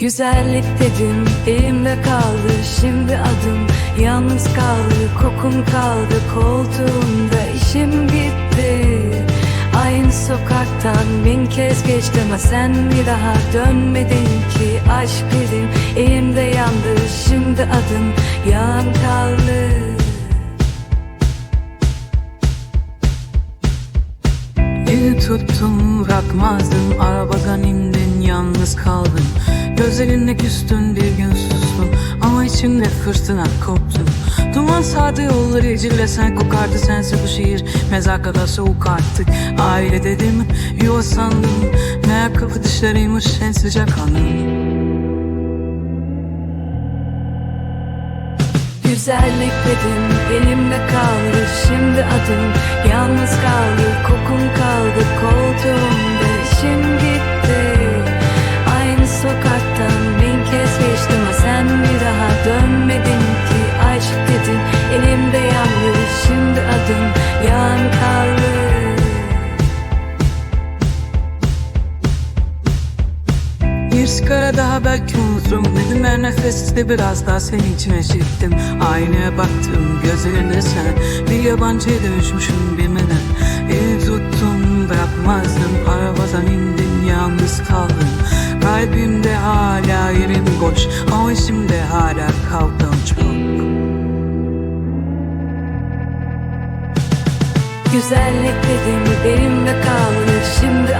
Güzellik dedim elimde kaldı. Şimdi adım yalnız kaldı Kokun kaldı. Koltuğumda işim bitti. Aynı sokaktan bin kez geçtim ama sen bir daha dönmedin ki. Aşk dedim elimde yandı. Şimdi adım yan kaldı. Tuttum bırakmazdım. Arabadan indin yalnız kaldın Gözlerinde küstün bir gün sustun. Ama içimde fırtına koptu. Duman sardı yolları ecillesen kokardı sense bu şehir Mezar kadar soğuk artık. Aile dedim yuva sandım. Meğer kapı dışlarıymış en sıcak anım. Güzellik dedim elimde kaldı Şimdi adım Bir sigara daha belki unuturum. Dedim her nefeste biraz daha senin içine çektim Aynaya baktım gözlerinde sen. Bir yabancıya dönüşmüşüm bilmeden. Elini tuttum bırakmazdım Arabadan indin yalnız kaldım. Kalbimde hala yerin boş. Ama içimde hala kavgam çok Güzellik dedim elimde kaldı Şimdi